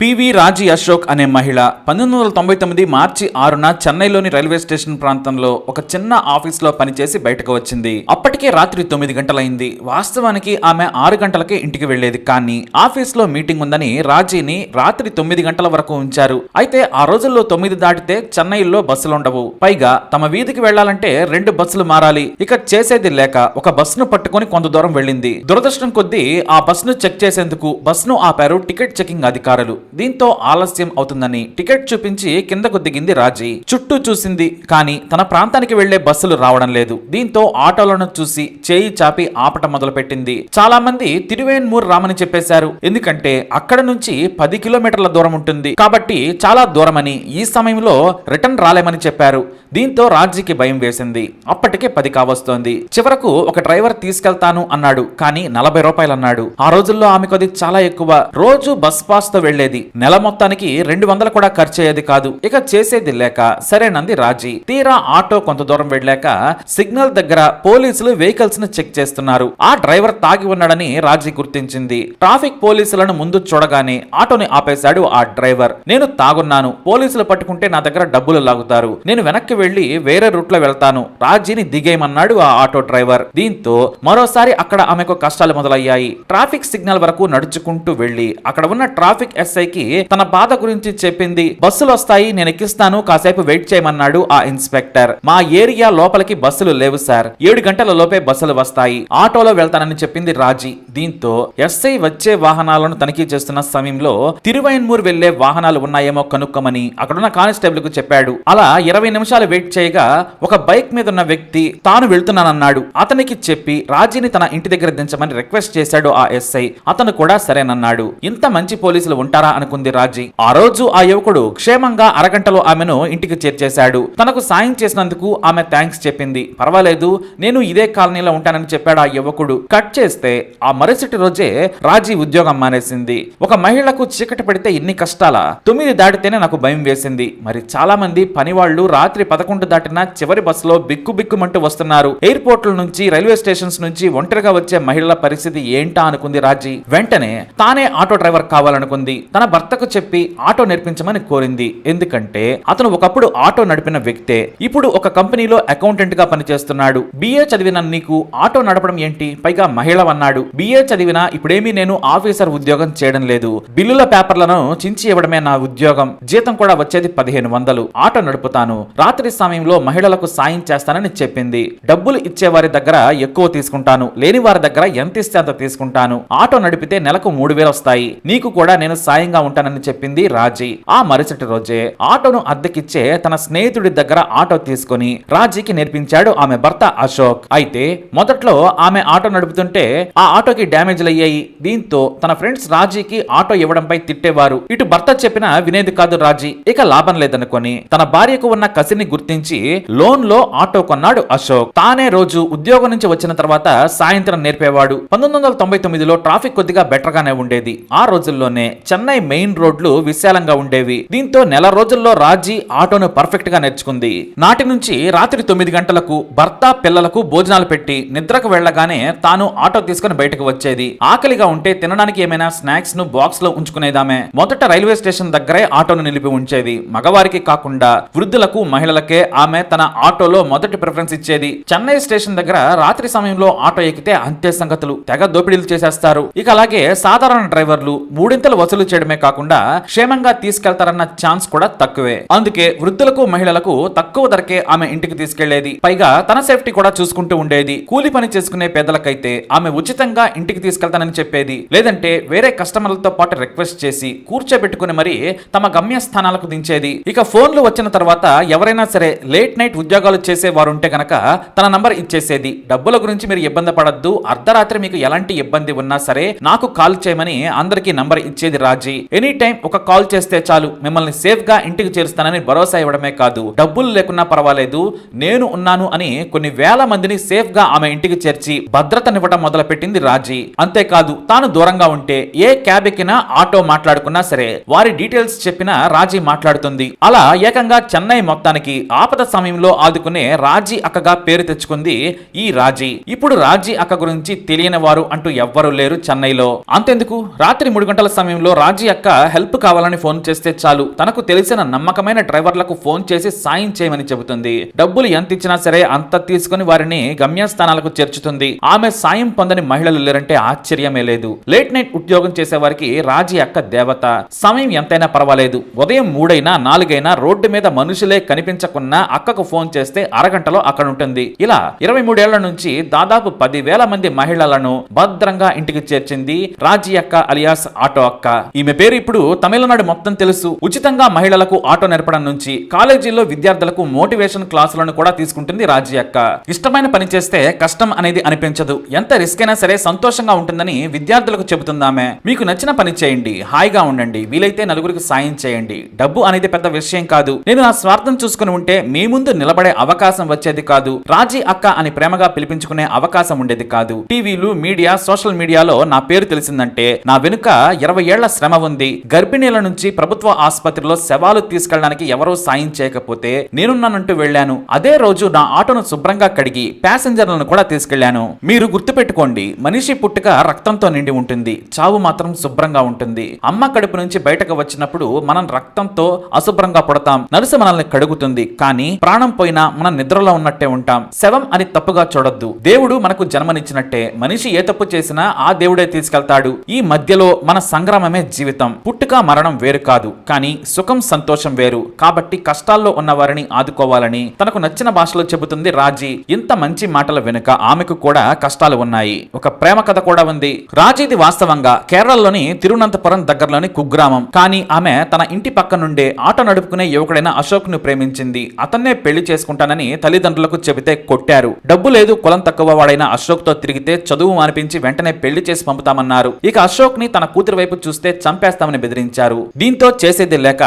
PV రాజీ అశోక్ అనే మహిళ పంతొమ్మిది వందల తొంభై తొమ్మిది మార్చి ఆరున చెన్నైలోని రైల్వే స్టేషన్ ప్రాంతంలో ఒక చిన్న ఆఫీస్లో పనిచేసి బయటకు వచ్చింది. అప్పటికే రాత్రి తొమ్మిది గంటలైంది. వాస్తవానికి ఆమె ఆరు గంటలకే ఇంటికి వెళ్ళేది కానీ ఆఫీస్లో మీటింగ్ ఉందని రాజీని రాత్రి తొమ్మిది గంటల వరకు ఉంచారు. అయితే ఆ రోజుల్లో తొమ్మిది దాటితే చెన్నైలో బస్సులుండవు పైగా తమ వీధికి వెళ్ళాలంటే రెండు బస్సులు మారాలి. ఇక చేసేది లేక ఒక బస్సును పట్టుకొని కొంత దూరం వెళ్ళింది. దురదృష్టం కొద్దీ ఆ బస్సును చెక్ చేసేందుకు బస్సును ఆపారు టికెట్ చెకింగ్ అధికారులు. దీంతో ఆలస్యం అవుతుందని టికెట్ చూపించి కిందకు దిగింది రాజీ. చుట్టూ చూసింది కానీ తన ప్రాంతానికి వెళ్ళే బస్సులు రావడం లేదు. దీంతో ఆటోలను చూసి చేయి చాపి ఆపటం మొదలుపెట్టింది. చాలా మంది తిరువేన్మూర్ రామని చెప్పేశారు. ఎందుకంటే అక్కడ నుంచి పది కిలోమీటర్ల దూరం ఉంటుంది. కాబట్టి చాలా దూరమని ఈ సమయంలో రిటర్న్ రాలేమని చెప్పారు. దీంతో రాజీకి భయం వేసింది. అప్పటికే పది కావస్తోంది. చివరకు ఒక డ్రైవర్ తీసుకెళ్తాను అన్నాడు. కానీ నలభై రూపాయలు అన్నాడు ఆ రోజుల్లో ఆమెకు అది చాలా ఎక్కువ. రోజు బస్ పాస్తో వెళ్ళేది నెల మొత్తానికి రెండు వందలు కూడా ఖర్చు అయ్యేది కాదు. ఇక చేసేది లేక సరేనంది రాజీ. తీరా ఆటో కొంత దూరం వెళ్ళాక సిగ్నల్ దగ్గర పోలీసులు వెహికల్స్ను చెక్ చేస్తున్నారు. ఆ డ్రైవర్ తాగి ఉన్నాడని రాజీ గుర్తించింది. ట్రాఫిక్ పోలీసులను ముందు చూడగానే ఆటోని ఆపేశాడు ఆ డ్రైవర్. నేను తాగున్నాను. పోలీసులు పట్టుకుంటే నా దగ్గర డబ్బులు లాగుతారు. నేను వెనక్కి వెళ్ళి వేరే రూట్లో వెళ్తాను. రాజీని దిగేయమన్నాడు ఆ ఆటో డ్రైవర్. దీంతో మరోసారి అక్కడ ఆమెకు కష్టాలు మొదలయ్యాయి. ట్రాఫిక్ సిగ్నల్ వరకు నడుచుకుంటూ వెళ్ళి అక్కడ ఉన్న ట్రాఫిక్ ఎస్ఐకి తన బాధ గురించి చెప్పింది బస్సులు వస్తాయి నేను ఎక్కిస్తాను కాసేపు వెయిట్ చేయమన్నాడు ఆ ఇన్స్పెక్టర్. మా ఏరియా లోపలికి బస్సులు లేవు సార్. ఏడు గంటల లోపే బస్సులు వస్తాయి. ఆటోలో వెళ్తానని చెప్పింది రాజీ. దీంతో ఎస్ఐ వచ్చే వాహనాలను తనిఖీ చేస్తున్న సమయంలో తిరువైన్మూర్ వెళ్ళే వాహనాలు ఉన్నాయేమో కనుక్కోమని అక్కడున్న కానిస్టేబుల్కు చెప్పాడు. అలా ఇరవై నిమిషాలు వెయిట్ చేయగా ఒక బైక్ మీద ఉన్న వ్యక్తి తాను వెళ్తున్నానన్నాడు. అతనికి చెప్పి రాజీని తన ఇంటి దగ్గర దించమని రిక్వెస్ట్ చేశాడు ఆ ఎస్ఐ. అతను కూడా సరేనన్నాడు. ఇంత మంచి పోలీసులు ఉంటారా అనుకుంది రాజీ ఆ రోజు ఆ యువకుడు క్షేమంగా అరగంటలో ఆమెను ఇంటికి చేర్చేశాడు. తనకు సాయం చేసినందుకు ఆమె థ్యాంక్స్ చెప్పింది. పర్వాలేదు నేను ఇదే కాలనీలో ఉంటానని చెప్పాడు ఆ యువకుడు. కట్ చేస్తే ఆ మరుసటి రోజే రాజీ ఉద్యోగం మానేసింది. ఒక మహిళకు చీకటి పడితే ఇన్ని కష్టాలా? తొమ్మిది దాటితేనే నాకు భయం వేసింది. మరి చాలా మంది పని వాళ్ళు రాత్రి పదకొండు దాటిన చివరి బస్సులో బిక్కు బిక్కుమంటూ వస్తున్నారు. ఎయిర్పోర్ట్ల నుంచి రైల్వే స్టేషన్స్ నుంచి ఒంటరిగా వచ్చే మహిళల పరిస్థితి ఏంటా అనుకుంది రాజీ వెంటనే తానే ఆటో డ్రైవర్ కావాలనుకుంది. తన భర్తకు చెప్పి ఆటో నేర్పించమని కోరింది. ఎందుకంటే అతను ఒకప్పుడు ఆటో నడిపిన వ్యక్తే. ఇప్పుడు ఒక కంపెనీలో అకౌంటెంట్గా పనిచేస్తున్నాడు. బిఏ చదివిన నీకు ఆటో నడపడం ఏంటి? పైగా మహిళ అన్నాడు బిఏ చదివినా ఇప్పుడేమీ నేను ఆఫీసర్ ఉద్యోగం చేయడం లేదు. బిల్లుల పేపర్లను చించి ఇవ్వడమే నా ఉద్యోగం. జీతం కూడా వచ్చేది పదిహేను వందలు. ఆటో నడుపుతాను. రాత్రి సమయంలో మహిళలకు సాయం చేస్తానని చెప్పింది. డబ్బులు ఇచ్చే వారి దగ్గర ఎక్కువ తీసుకుంటాను. లేని వారి దగ్గర ఎంత ఇస్తే అంత తీసుకుంటాను. ఆటో నడిపితే నెలకు మూడు వేలు వస్తాయి. నీకు కూడా నేను సాయంగా ఉంటానని చెప్పింది రాజీ. ఆ మరుసటి రోజే ఆటోను అద్దెకిచ్చే తన స్నేహితుడి దగ్గర ఆటో తీసుకొని రాజీకి నేర్పించాడు ఆమె భర్త అశోక్. అయితే మొదట్లో ఆమె ఆటో నడుపుతుంటే ఆ ఆటోకి డ్యామేజ్లు అయ్యాయి దీంతో తన ఫ్రెండ్స్ రాజీకి ఆటో ఇవ్వడంపై తిట్టేవారు. ఇటు భర్త చెప్పినా వినేది కాదు రాజీ. ఇక లాభం లేదనుకొని తన భార్యకు ఉన్న కసిని గుర్తించి లోన్లో ఆటో కొన్నాడు అశోక్. తానే రోజు ఉద్యోగం నుంచి వచ్చిన తర్వాత సాయంత్రం నేర్పేవాడు. పంతొమ్మిది వందల తొంభై తొమ్మిదిలో ట్రాఫిక్ కొద్దిగా బెటర్ గానే ఉండేది. ఆ రోజుల్లోనే చెన్నై మెయిన్ రోడ్లు విశాలంగా ఉండేవి. దీంతో నెల రోజుల్లో రాజీ ఆటోను పర్ఫెక్ట్గా నేర్చుకుంది. నాటి నుంచి రాత్రి తొమ్మిది గంటలకు భర్త పిల్లలకు భోజనాలు పెట్టి నిద్రకు వెళ్ళగానే తాను ఆటో తీసుకుని బయటకు వచ్చేది. ఆకలిగా ఉంటే తినడానికి ఏమైనా స్నాక్స్ను బాక్స్లో ఉంచుకునేదామే. మొదట రైల్వే స్టేషన్ దగ్గరే ఆటోను నిలిపి ఉంచేది. మగవారికి కాకుండా వృద్ధులకు మహిళలకే ఆమె తన ఆటోలో మొదటి ప్రిఫరెన్స్ ఇచ్చేది. చెన్నై స్టేషన్ దగ్గర రాత్రి సమయంలో ఆటో ఎక్కితే అంతే సంగతులు. తెగ దోపిడీలు చేసేస్తారు. ఇక అలాగే సాధారణ డ్రైవర్లు మూడింతలు వసూలు చేయడం చేయడమే కాకుండా క్షేమంగా తీసుకెళ్తారన్న ఛాన్స్ కూడా తక్కువే. అందుకే వృద్ధులకు మహిళలకు తక్కువ ధరకే ఆమె ఇంటికి తీసుకెళ్ళేది. పైగా తన సేఫ్టీ కూడా చూసుకుంటూ ఉండేది. కూలి పని చేసుకునే పేదలకైతే ఆమె ఉచితంగా ఇంటికి తీసుకెళ్తానని చెప్పేది. లేదంటే వేరే కస్టమర్లతో పాటు రిక్వెస్ట్ చేసి కూర్చోబెట్టుకుని మరి తమ గమ్యస్థానాలకు దించేది. ఇక ఫోన్లు వచ్చిన తర్వాత ఎవరైనా సరే లేట్ నైట్ ఉద్యోగాలు చేసే వారు ఉంటే గనక తన నంబర్ ఇచ్చేసేది. డబ్బుల గురించి మీరు ఇబ్బంది పడద్దు. అర్ధరాత్రి మీకు ఎలాంటి ఇబ్బంది ఉన్నా సరే నాకు కాల్ చేయమని అందరికీ నంబర్ ఇచ్చేది రాజీ. ఎనీ టైం ఒక కాల్ చేస్తే చాలు మిమ్మల్ని సేఫ్గా ఇంటికి చేరుస్తానని భరోసా ఇవ్వడమే కాదు. డబ్బులు లేకున్నా పర్వాలేదు నేను ఉన్నాను అని కొన్ని వేల మందిని సేఫ్గా ఆమె ఇంటికి చేర్చి భద్రతనివ్వడం మొదలు పెట్టింది రాజీ. అంతేకాదు తాను దూరంగా ఉంటే ఏ క్యాబ్ ఎక్కినా ఆటో మాట్లాడుకున్నా సరే వారి డీటెయిల్స్ చెప్పినా రాజీ మాట్లాడుతుంది. అలా ఏకంగా చెన్నై మొత్తానికి ఆపద సమయంలో ఆదుకునే రాజీ అక్కగా పేరు తెచ్చుకుంది ఈ రాజీ. ఇప్పుడు రాజీ అక్క గురించి తెలియని వారు అంటూ ఎవ్వరూ లేరు చెన్నైలో. అంతెందుకు? రాత్రి మూడు గంటల సమయంలో రాజీ అక్క హెల్ప్ కావాలని ఫోన్ చేస్తే చాలు. తనకు తెలిసిన నమ్మకమైన డ్రైవర్లకు ఫోన్ చేసి సాయం చేయమని చెబుతుంది. డబ్బులు ఎంత ఇచ్చినా సరే అంత తీసుకుని వారిని గమ్యస్థానాలకు చేర్చుతుంది. ఆమె సాయం పొందని మహిళలు లేరంటే ఆశ్చర్యమే లేదు. లేట్ నైట్ ఉద్యోగం చేసే వారికి రాజీ అక్క దేవత. సమయం ఎంతైనా పర్వాలేదు. ఉదయం మూడైనా నాలుగైనా రోడ్డు మీద మనుషులే కనిపించకున్నా అక్కకు ఫోన్ చేస్తే అరగంటలో అక్కడ ఉంటుంది ఇలా ఇరవై మూడేళ్ళ నుంచి దాదాపు పదివేల మంది మహిళలను భద్రంగా ఇంటికి చేర్చింది రాజీ అక్క అలియాస్ ఆటో అక్క. ఈమె పేరు ఇప్పుడు తమిళనాడు మొత్తం తెలుసు. ఉచితంగా మహిళలకు ఆటో నేర్పడం నుంచి కాలేజీల్లో విద్యార్థులకు మోటివేషన్ క్లాసులను కూడా తీసుకుంటుంది రాజీ అక్క. ఇష్టమైన పని చేస్తే కష్టం అనేది అనిపించదు. ఎంత రిస్క్ అయినా సరే సంతోషంగా ఉంటుందని విద్యార్థులకు చెబుతుందామె మీకు నచ్చిన పని చేయండి. హాయిగా ఉండండి. వీలైతే నలుగురికి సాయం చేయండి. డబ్బు అనేది పెద్ద విషయం కాదు. నేను నా స్వార్థం చూసుకుని ఉంటే మీ ముందు నిలబడే అవకాశం వచ్చేది కాదు. రాజీ అక్క అని ప్రేమగా పిలిపించుకునే అవకాశం ఉండేది కాదు. టీవీలు మీడియా సోషల్ మీడియాలో నా పేరు తెలిసిందంటే నా వెనుక ఇరవై ఏళ్ళ శ్రమ ఉంది గర్భిణీల నుంచి ప్రభుత్వ ఆసుపత్రిలో శవాలు తీసుకెళ్ళడానికి ఎవరూ సాయం చేయకపోతే నేనున్నానంటూ వెళ్ళాను. అదే రోజు నా ఆటోను శుభ్రంగా కడిగి ప్యాసింజర్లను కూడా తీసుకెళ్ళాను మీరు గుర్తుపెట్టుకోండి మనిషి పుట్టుక రక్తంతో నిండి ఉంటుంది. చావు మాత్రం శుభ్రంగా ఉంటుంది. అమ్మ కడుపు నుంచి బయటకు వచ్చినప్పుడు మనం రక్తంతో అశుభ్రంగా పుడతాం. నలుసు మనల్ని కడుగుతుంది. కానీ ప్రాణం పోయినా మనం నిద్రలో ఉన్నట్టే ఉంటాం. శవం అని తప్పుగా చూడొద్దు. దేవుడు మనకు జన్మనిచ్చినట్టే. మనిషి ఏ తప్పు చేసినా ఆ దేవుడే తీసుకెళ్తాడు. ఈ మధ్యలో మన సంగ్రామమే జీవితం. పుట్టుక మరణం వేరు కాదు కానీ సుఖం సంతోషం వేరు. కాబట్టి కష్టాల్లో ఉన్నవారిని ఆదుకోవాలని తనకు నచ్చిన భాషలో చెబుతుంది రాజీ. ఇంత మంచి మాటల వెనుక ఆమెకు కూడా కష్టాలు ఉన్నాయి. ఒక ప్రేమ కథ కూడా ఉంది. రాజీది వాస్తవంగా కేరళలోని తిరువనంతపురం దగ్గరలోని కుగ్రామం. కానీ ఆమె తన ఇంటి పక్క నుండే ఆటో నడుపుకునే యువకుడైన అశోక్ను ప్రేమించింది. అతన్నే పెళ్ళి చేసుకుంటానని తల్లిదండ్రులకు చెబితే కొట్టారు. డబ్బు లేదు కులం తక్కువ వాడైన అశోక్తో తిరిగితే చదువు అనిపించి వెంటనే పెళ్ళి చేసి పంపుతామన్నారు. ఇక అశోక్ని తన కూతురు వైపు చూస్తే చంపేస్తామని బెదిరించారు. దీంతో చేసేది లేక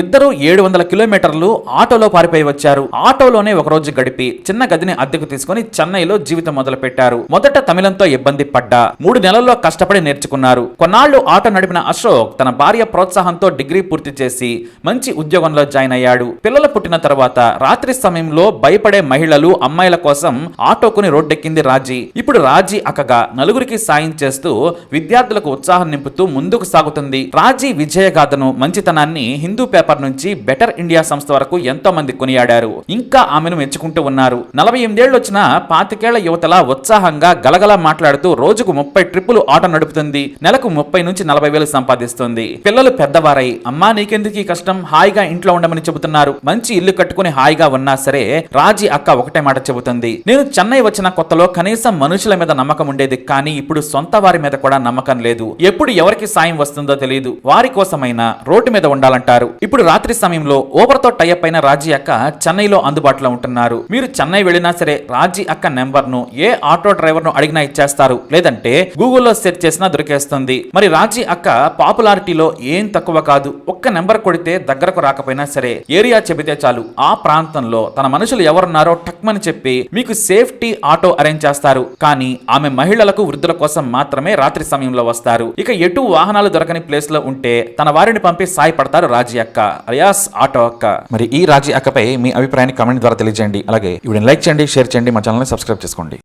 ఇద్దరు ఏడు వందల కిలోమీటర్లు ఆటోలో పారిపోయి వచ్చారు. ఆటోలోనే ఒక రోజు గడిపి చిన్న గదిని అద్దెకు తీసుకుని చెన్నైలో జీవితం మొదలు పెట్టారు మొదట తమిళంతో ఇబ్బంది పడ్డా మూడు నెలల్లో కష్టపడి నేర్చుకున్నారు. కొన్నాళ్ళు ఆటో నడిపిన అశోక్ తన భార్య ప్రోత్సాహంతో డిగ్రీ పూర్తి చేసి మంచి ఉద్యోగంలో జాయిన్ అయ్యాడు. పిల్లలు పుట్టిన తర్వాత రాత్రి సమయంలో భయపడే మహిళలు అమ్మాయిల కోసం ఆటోకుని రోడ్డెక్కింది రాజీ. ఇప్పుడు రాజీ అక్కగా నలుగురికి సాయం చేస్తూ విద్యార్థులకు ఉత్సాహం నింపుతూ ముందుకు సాగుతుంది. రాజీ విజయగాథను మంచితనాన్ని హిందూ పేపర్ నుంచి బెటర్ ఇండియా సంస్థ వరకు ఎంతో మంది కొనియాడారు. ఇంకా ఆమెను మెచ్చుకుంటూ ఉన్నారు. నలభై ఎనిమిదేళ్ళు వచ్చిన పాతికేళ్ళ యువతల ఉత్సాహంగా గలగల మాట్లాడుతూ రోజుకు ముప్పై ట్రిప్పులు ఆట నడుపుతుంది. నెలకు ముప్పై నుంచి నలభై వేలు సంపాదిస్తుంది. పిల్లలు పెద్దవారై అమ్మా నీకెందుకు ఈ కష్టం? హాయిగా ఇంట్లో ఉండమని చెబుతున్నారు. మంచి ఇల్లు కట్టుకుని హాయిగా ఉన్నా సరే రాజీ అక్క ఒకటే మాట చెబుతుంది. నేను చెన్నై వచ్చిన కొత్తలో కనీసం మనుషుల మీద నమ్మకం ఉండేది కానీ ఇప్పుడు సొంత వారి మీద కూడా నమ్మకం లేదు. ఎప్పుడు ఎవరికి సాయం వస్తుందో తెలియదు. వారి కోసమైనా రోడ్డు మీద ఉండాలంటారు. ఇప్పుడు రాత్రి సమయంలో ఓబర్తో టైప్ అయిన రాజీ అక్క చెన్నైలో అందుబాటులో ఉంటున్నారు. మీరు చెన్నై వెళ్ళినా సరే రాజీ అక్క నెంబర్ను ఏ ఆటో డ్రైవర్ను అడిగినా ఇచ్చేస్తారు. లేదంటే గూగుల్లో సెర్చ్ చేసినా దొరికేస్తుంది. మరి రాజీ అక్క పాపులారిటీలో ఏం తక్కువ కాదు. ఒక్క నెంబర్ కొడితే దగ్గరకు రాకపోయినా సరే ఏరియా చెబితే చాలు. ఆ ప్రాంతంలో తన మనుషులు ఎవరున్నారో టక్మని చెప్పి మీకు సేఫ్టీ ఆటో అరేంజ్ చేస్తారు. కానీ ఆమె మహిళలకు వృద్ధుల కోసం మాత్రమే రాత్రి సమయంలో వస్తారు. ఇక ఎటు వాహనాలు దొరకని ప్లేస్ ప్లేస్లో ఉంటే తన వారిని పంపి సాయపడతారు రాజీ అక్క. అలియాస్ ఆటో అక్క. మరి ఈ రాజీ అక్కపై మీ అభిప్రాయాన్ని కామెంట్ ద్వారా తెలియజేయండి. అలాగే ఇప్పుడు లైక్ చేయండి షేర్ చేయండి మా ఛానల్ని సబ్స్క్రైబ్ చేసుకోండి.